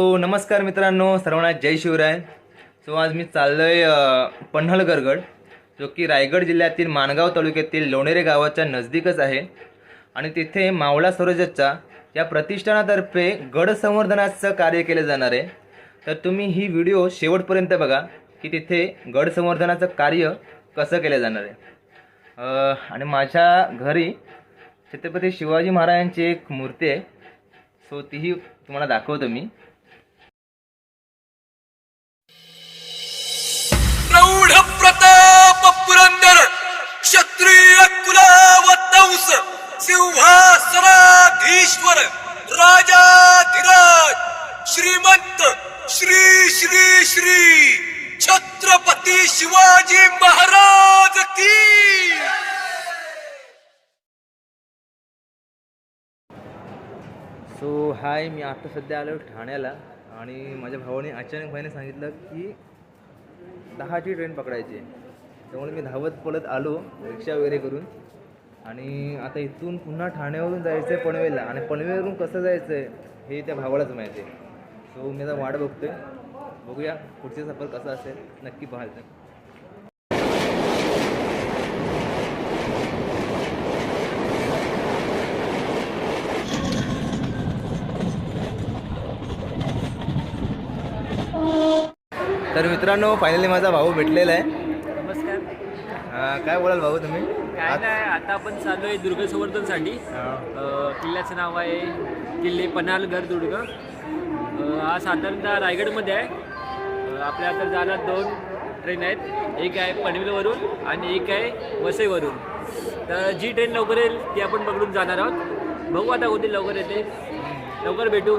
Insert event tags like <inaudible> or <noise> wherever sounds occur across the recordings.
हो नमस्कार मित्रांनो सर्वांना जय शिवराय. सो आज मी चाललोय आहे पन्हाळगडगड जो की रायगड जिल्ह्यातील माणगाव तालुक्यातील लोणेरे गावाच्या नजदीकच आहे. आणि तिथे मावळा स्वराज्याच्या या प्रतिष्ठानातर्फे गड संवर्धनाचं कार्य केले जाणार आहे. तर तुम्ही ही व्हिडिओ शेवटपर्यंत बघा की तिथे गड संवर्धनाचं कार्य कसं केलं जाणार आहे. आणि माझ्या घरी छत्रपती शिवाजी महाराजांची एक मूर्ती आहे. सो तीही तुम्हाला दाखवतो मी. श्री छत्रपती शिवाजी महाराज की! सो हाय मी आता सध्या आलो ठाण्याला आणि माझ्या भावाने अचानक भाईने सांगितलं की दहाची ट्रेन पकडायची त्यामुळे मी धावत पळत आलो रिक्षा वगैरे करून. आणि आता इथून पुन्हा ठाण्यावरून जायचं आहे पनवेलला. आणि पनवेलवरून कसं जायचं आहे हे त्या भावालाच माहिती आहे. सो मी आता वाट बघतोय. बघूया पुढचे सफर कसं असेल नक्की पाहायचं तर मित्रांनो फायनली माझा भाऊ भेटलेला आहे. नमस्कार. काय बोलाल भाऊ तुम्ही? काय नाही आता आपण चाललोय दुर्ग संवर्धनसाठी किल्ल्याचं नाव आहे किल्ले पन्हाळगड दुर्ग. हा साधारणतः रायगडमध्ये आहे. आपल्या आता जायला दोन ट्रेन आहेत. एक आहे पनवेलवरून आणि एक आहे वसईवरून. तर जी ट्रेन लवकर येईल ती आपण पकडून जाणार आहोत. बघू आता कोणती लवकर येते. लवकर भेटू.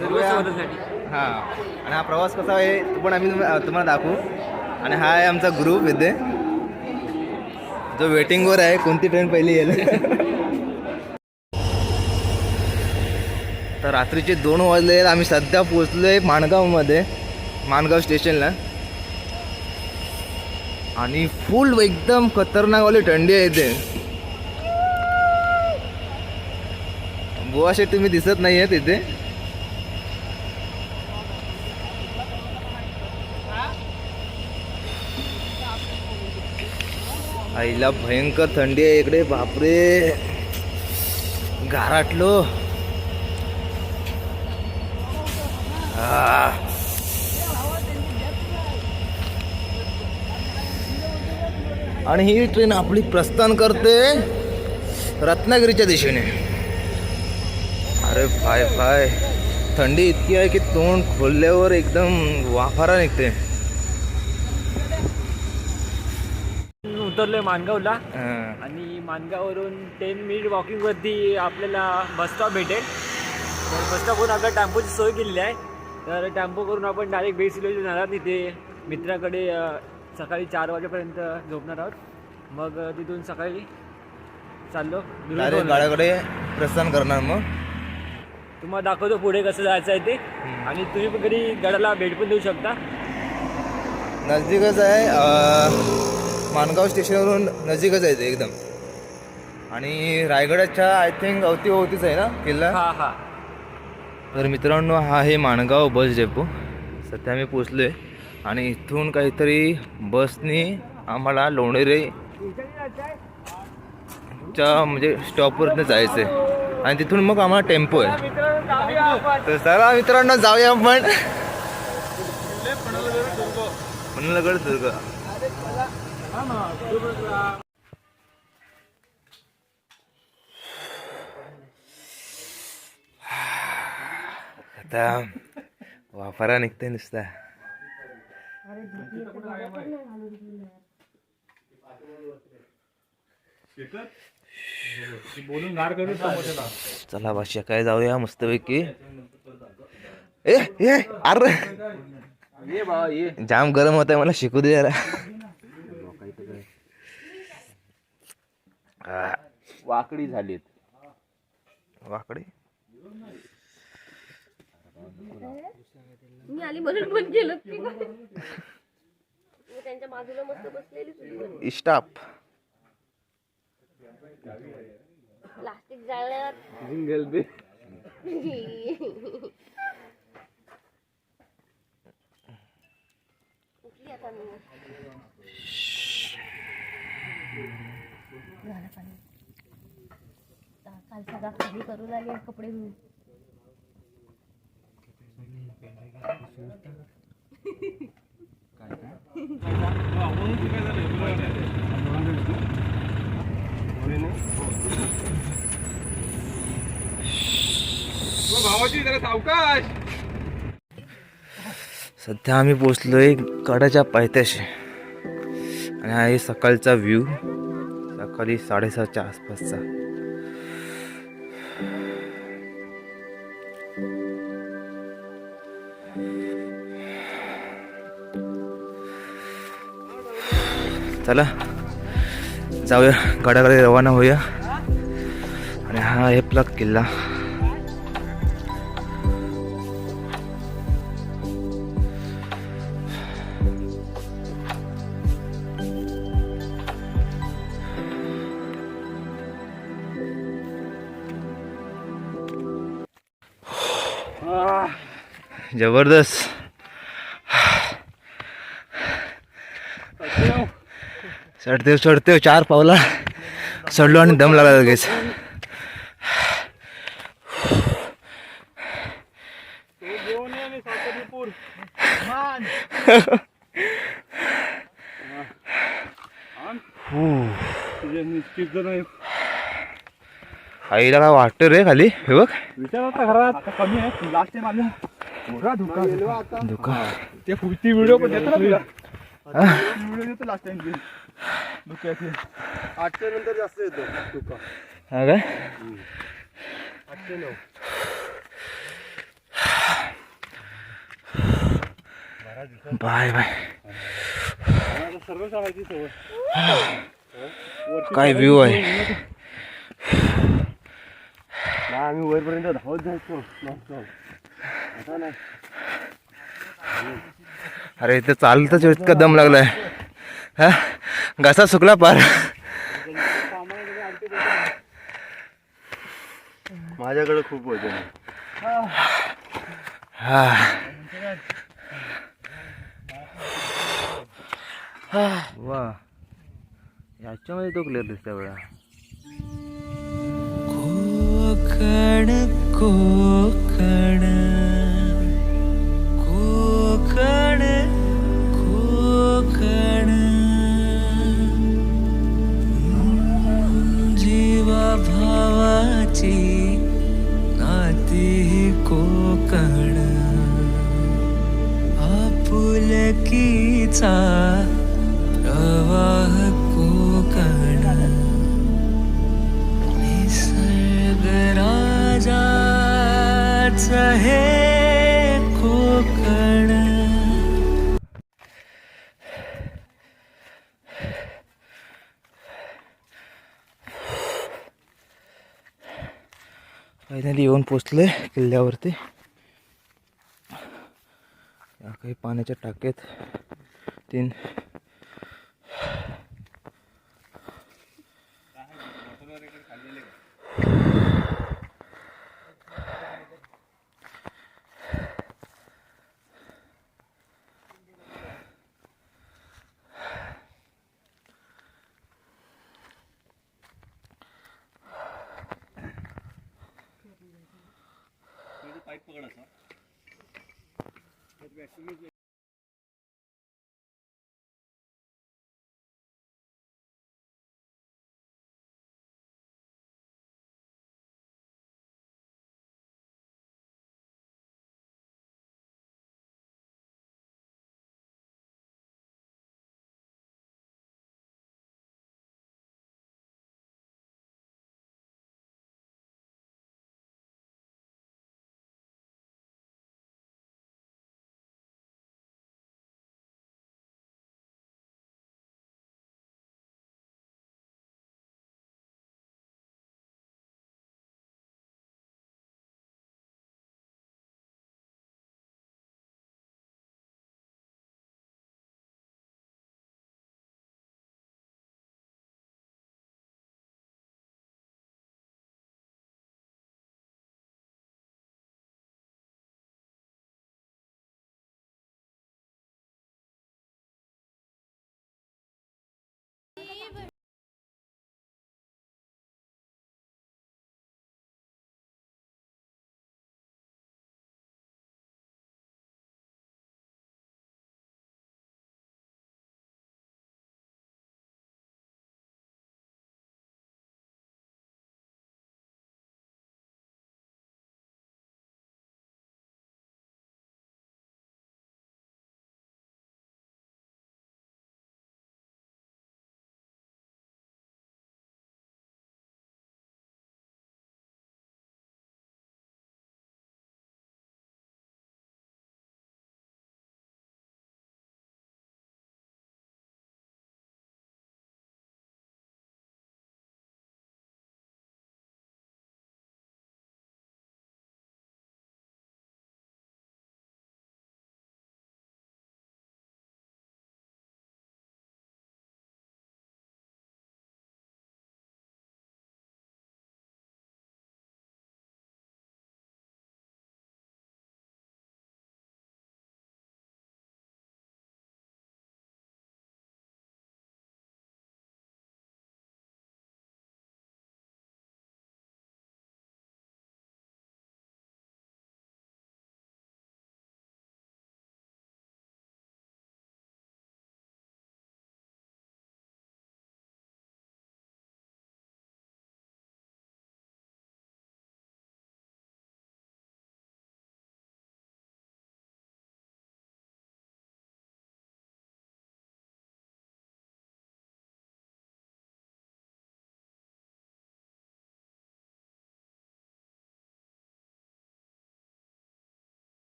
संवर्धनसाठी हां. आणि हा प्रवास कसा आहे तो पण आम्ही तुम- तुम्हाला दाखवू. आणि हा आहे आमचा ग्रुप इथे. जो वेटिंगवर आहे कोणती ट्रेन पहिली येईल. <laughs> तर रात्रीचे दोन वाजले आम्ही सध्या पोचलोय माणगावमध्ये. माणगाव स्टेशनला. आणि फुल एकदम खतरनाकवाली थंडी आहे इथे. गोवा शेट तुम्ही दिसत नाही आहे तिथे आईला भयंकर थंडी आहे इकडे बापरे. गाराटलो हा आणि ही ट्रेन आपली प्रस्थान करते रत्नागिरीच्या दिशेने. अरे फाय फाय थंडी इतकी आहे की तोंड खोलल्यावर एकदम वाफारा निघते. उतरलोय मानगावला हा. आणि मानगाववरून टेन मिनिट वॉकिंगवरती आपल्याला बस स्टॉप भेटेल. तर बस स्टॉपवरून आपल्या टॅम्पोची सोय केलेली आहे. तर टॅम्पो करून आपण डायरेक्ट बेसिलोजी जाणार तिथे मित्राकडे सकाळी चार वाजेपर्यंत झोपणार आहोत. मग तिथून सकाळी चाललो. गाड्याकडे प्रस्थान करणार मग? तुम्हाला दाखवतो पुढे कसं जायचं आहे ते. आणि तुम्ही पण कधी गडाला भेट पण देऊ शकता. नजदीकच आहे अं, माणगाव स्टेशनवरून नजदीकच आहे ते एकदम. आणि रायगडाच्या आय थिंक अवतीभोवतीच आहे ना किल्ला? हा हा. तर मित्रांनो हा आहे माणगाव बस डेपो. सध्या मी पोचलो आहे आणि इथून काहीतरी बसनी आम्हाला लोणेरे च्या म्हणजे स्टॉपवरनं जायचं आहे आणि तिथून मग आम्हाला टेम्पो आहे. तर चला मित्रांनो जाऊया आपण. पन्हाळगड दुर्ग. आता वापरा निघते नुसता. चला भाषा काय जाऊया मस्तपैकी. ए ए अरे. ये बाबा ये. जाम गरम होत आहे मला शिकू दे जरा. आ, वाकडी झालीत. वाकडे? मी आली म्हणून पण गेलो त्यांच्या बाजूला मस्त बसलेली तुझी स्टाफ प्लास्टिक जाळ्यात. जिंगल बे झालं पाणी. काल सगळा खाली करू लागले कपडे घेऊन भावाची जरा सावकाश सध्या आम्ही पोचलोय गडाच्या पायथ्याशी. आणि हा आहे सकाळचा व्ह्यू सकाळी साडेसातच्या आसपासचा. चला. जाऊया गडाकडे रवाना होऊया. आणि हा आहे आपला किल्ला. जबरदस्त. चढते चढते चार पावला चढलो आणि दम लागला लगेच. आईला काय वाटतं रे खाली? हे बघ. विचार ते ती व्हिडिओ पण देतो ना तुला. व्हिडिओ देतो लास्ट टाइम धोक्याचे आठच्या नंतर जास्त येतो धोका हा काय? आठशे नऊ. Bye bye. सर्व सांगायची सवय काय व्ह्यू आहे? नाही आम्ही वरपर्यंत धावत जायचो. आता नाही. अरे इथे चालतच इतका दम लागलाय. हा? घसा सुकला पार. माझ्याकडे खूप वजन आहे. हा. वा. याच्यामध्ये तो क्लिअर दिसतोय बघा. कोकण कोकण कोकण. माझं कोकण। फायनली येऊन पोचले किल्ल्यावरती. या काही पाण्याच्या टाकेत तीन खाल्लेले पाईप पकडायचा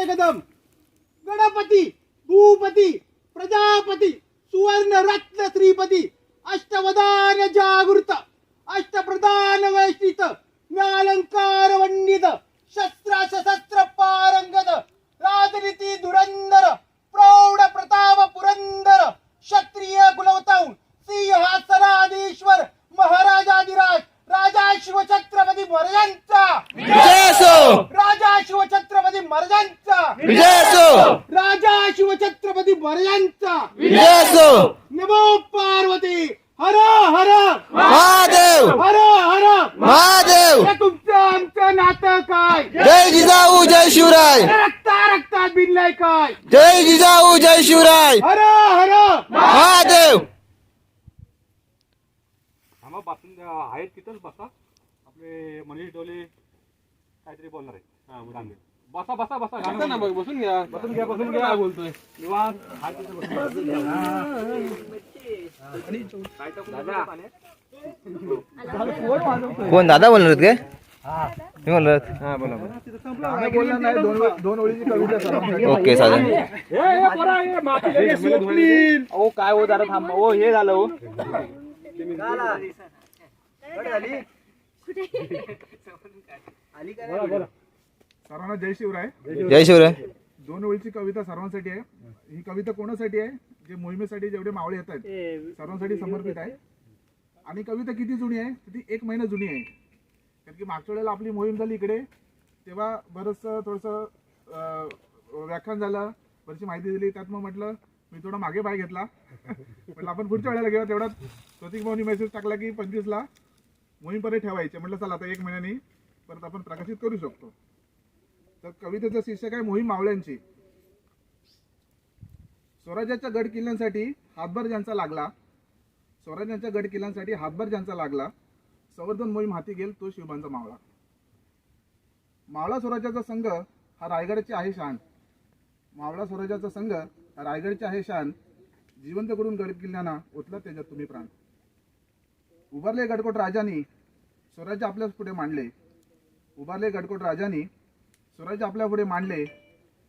वाजते कदम. गणपती भूपती प्रजापती सुवर्ण रत्न श्रीपती अष्टवदान जागृत अष्टप्रधान वैष्णित ज्ञालंकार वंडित शस्त्र सशस्त्र पारंगत राजनीती धुरंधर प्रौढ प्रताप पुरंदर क्षत्रिय कुलवताऊन सिंहासनाधीश्वर महाराजाधिराज राजा शिवछत्रपती महाराजांचा विजय असो. राजा शिवछत्रपती महाराजांचा विजय असो. राजा शिवछत्रपती महाराजांचा विजय असो. नमो पार्वती. हर हर. महादेव. हर हर. महादेव. हे तुमचं आमचं नातं काय? जय जिजाऊ जय शिवराय. रक्ता रक्तात भिनलाय काय? जय जिजाऊ जय शिवराय. हर हर. महादेव आम्हा बातमी आहेत तिथंच बसा. आपले मनीष डोले काहीतरी बोलणार आहे हा बसा बसा बसा बसा ना मग बसून घ्या. बसून घ्या बसून घ्या. बोलतोय. निवांत. हात तिथे बसा. कोण दादा बोलणार आहेत काय मी बोलणार दोन ओळीची कविता सर्वांसाठी. ओके चालेल अहो काय हो जरा थांबा. हो हे झालं हो. सर्वांना जय शिवराय. जय शिवराय. दोन ओळीची कविता सर्वांसाठी आहे. ही. कविता कोणासाठी आहे? जे मोहिमेसाठी जेवढे मावळे येत आहेत. सर्वांसाठी समर्पित आहे. आणि कविता किती जुनी आहे? तर ती एक महिना जुनी आहे. कारण की मागच्या वेळेला आपली मोहीम झाली इकडे. तेव्हा बरंचसं थोडंसं अं, व्याख्यान झालं. बरीचशी माहिती दिली. त्यात मग म्हटलं मी थोडा मागे पाय घेतला. <laughs> म्हटलं आपण पुढच्या वेळेला घेऊया. तेवढ्यात प्रतीक भाऊनी मेसेज टाकला की पंचवीसला. मोहीम ठेवायचे. म्हटलं चला आता एक महिन्यानी परत आपण प्रकाशित करू शकतो. तर कवितेचं शीर्षक आहे मोहीम मावळ्यांची. स्वराज्याच्या गड किल्ल्यांसाठी हातभार ज्यांचा लागला स्वराज्याच्या गड किल्ल्यांसाठी हातभार ज्यांचा लागला संवर्धन मोहीम हाती गेल तो शिवबांचा मावळा. मावळा स्वराज्याचा संघ हा रायगडचे आहे शान. मावळा स्वराज्याचा संघ हा रायगडचे आहे शान. जिवंत करून गड किल्ल्यांना ओतला त्याच्यात तुम्ही प्राण. उभारले गडकोट राजांनी स्वराज्य आपल्याच पुढे मांडले. उभारले गडकोट राजांनी स्वराज्य आपल्या पुढे मांडले.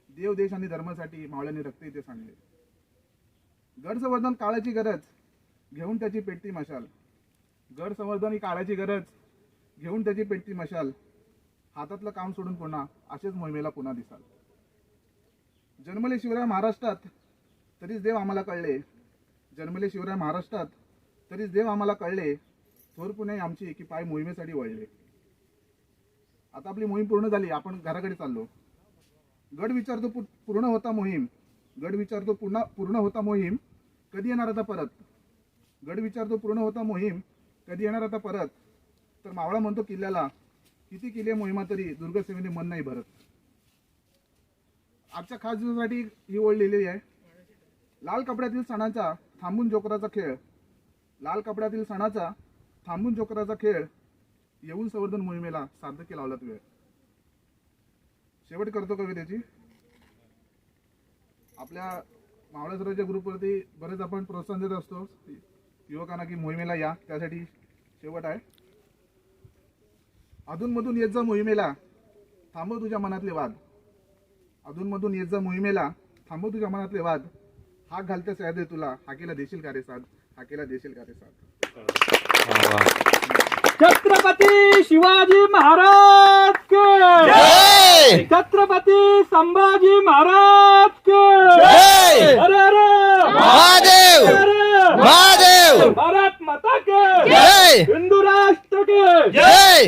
देव देश आणि धर्मासाठी मावळ्यांनी रक्त इथे सांडले. गड संवर्धन काळाची गरज घेऊन त्याची पेटती मशाल. गड संवर्धन ही काळाची गरज घेऊन त्याची पेटती मशाल. हातातलं काम सोडून पुन्हा असेच मोहिमेला पुन्हा दिसाल. जन्मले शिवराय महाराष्ट्रात तरीच देव आम्हाला कळले. जन्मले शिवराय महाराष्ट्रात तरीच देव आम्हाला कळले. थोर पुणे आमची की पाय मोहिमेसाठी वळले आता आपली मोहीम पूर्ण झाली आपण घराकडे चाललो. गड विचारतो पूर्ण होता मोहीम गड विचारतो पूर्ण पूर्ण होता मोहीम कधी येणार आता परत? गड विचारतो पूर्ण होता मोहीम कधी येणार आता परत? तर मावळा म्हणतो किल्ल्याला किती किल्ले मोहिमा तरी दुर्गसेवेने मन नाही भरत. आजच्या खास दिवसासाठी ही ओळ लिहिलेली आहे. लाल कपड्यातील सणाचा थांबून जोकराचा खेळ. लाल कपड्यातील सणाचा थांबून जोकराचा खेळ येऊन संवर्धन मोहिमेला सार्थकी लावलात वेळ. शेवट करतो कवितेची. आपल्या मावळा सराच्या ग्रुपवरती बरेच आपण प्रोत्साहन देत असतो. युवकांना की मोहिमेला या त्यासाठी शेवट आहे. अधूनमधून येत जा मोहिमेला थांबव तुझ्या मनातले वाद. अधूनमधून येत जा मोहिमेला थांबव तुझ्या मनातले वाद. हाक घालते सह्यादे तुला हाकेला देशील का रे साध? हाकेला देशील का रे साध? छत्रपती शिवाजी महाराज के जय! छत्रपती संभाजी महाराज के जय! अरे अरे महादेव! अरे महादेव! भारत माता के जय! हिंदू राष्ट्र के जय!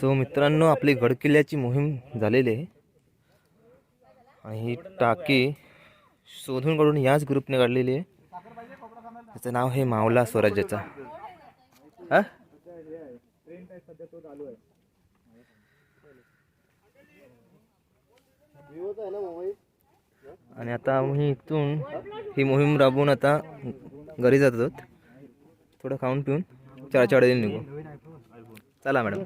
सो मित्रांनो आपली गडकिल्ल्याची मोहीम झालेली आहे. आणि ही टाकी शोधून काढून याच ग्रुपने काढलेली आहे. त्याचं नाव हे मावला स्वराज्याचा. हा? आणि आता आम्ही इथून ही मोहीम राबवून आता घरी जात आहोत. थोडं खाऊन पिऊन चारच्या वेळेला निघू. चला मॅडम.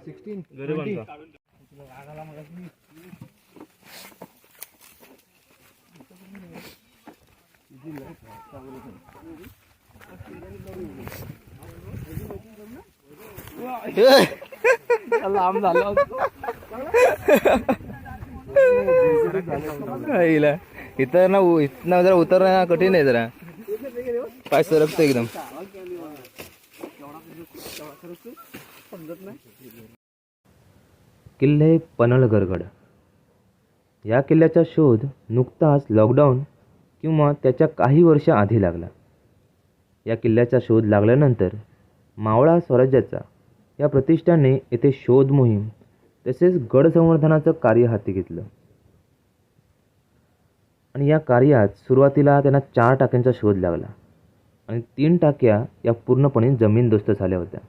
लांब झालं इथं ना उ- इथनं जरा उतरणं कठीण आहे जरा. पाय सरकतो एकदम. किल्ले पनळगरगड. या किल्ल्याचा शोध नुकताच लॉकडाऊन किंवा त्याच्या काही वर्ष आधी लागला. या किल्ल्याचा शोध लागल्यानंतर मावळा स्वराज्याचा या प्रतिष्ठाने येथे शोध मोहीम तसेच गड संवर्धनाचं कार्य हाती घेतलं. आणि या कार्यात सुरुवातीला त्यांना चार टाक्यांचा शोध लागला आणि तीन टाक्या या पूर्णपणे जमीनदोस्त झाल्या होत्या.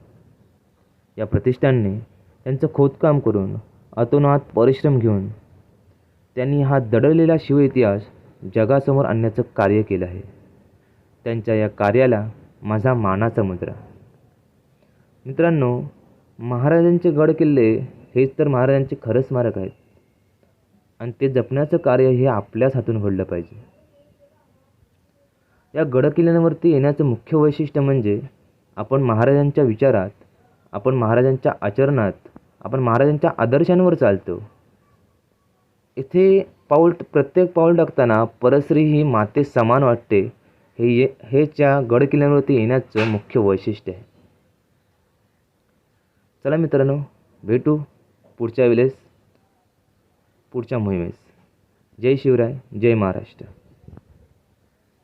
या प्रतिष्ठानने त्यांचं खोदकाम करून अतोनात परिश्रम घेऊन त्यांनी हा दडलेला शिवइतिहास जगासमोर आणण्याचं कार्य केलं आहे. त्यांच्या या कार्याला माझा मानाचा मुद्रा मित्रांनो महाराजांचे गड किल्ले हेच तर महाराजांचे खरं स्मारक आहेत. आणि ते जपण्याचं कार्य हे आपल्याच हातून घडलं पाहिजे. या गडकिल्ल्यांवरती येण्याचं मुख्य वैशिष्ट्य म्हणजे आपण महाराजांच्या विचारात आपण महाराजांच्या आचरणात आपण महाराजांच्या आदर्शांवर चालतो. इथे पाऊल प्रत्येक पाऊल टाकताना परश्री ही माते समान वाटते. हे ये हेच्या गडकिल्ल्यांवरती येण्याचं मुख्य वैशिष्ट्य आहे. चला मित्रांनो भेटू पुढच्या वेळेस पुढच्या मोहिमेस. जय शिवराय जय महाराष्ट्र.